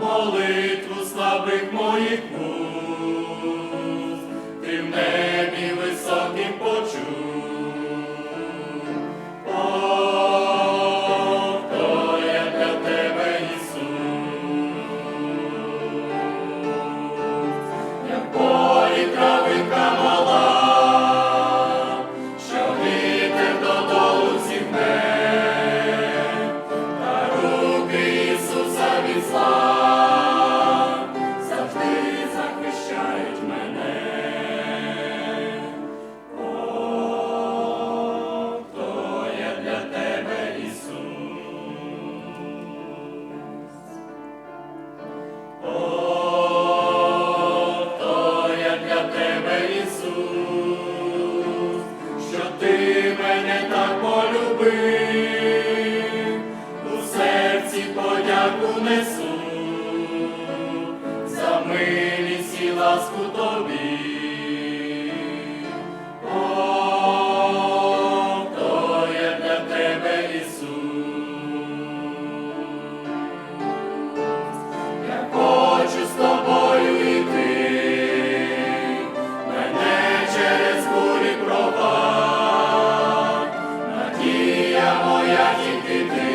молитву слабих моїх. Буд. несу, за милість і ласку тобі, О, я для тебе Ісус, я хочу з тобою йти, мене через бурі пропав, надія моя тільки ти.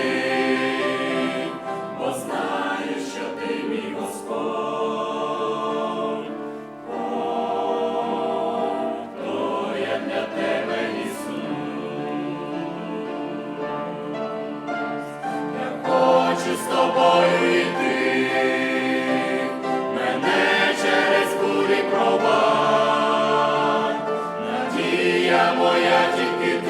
моя тільки.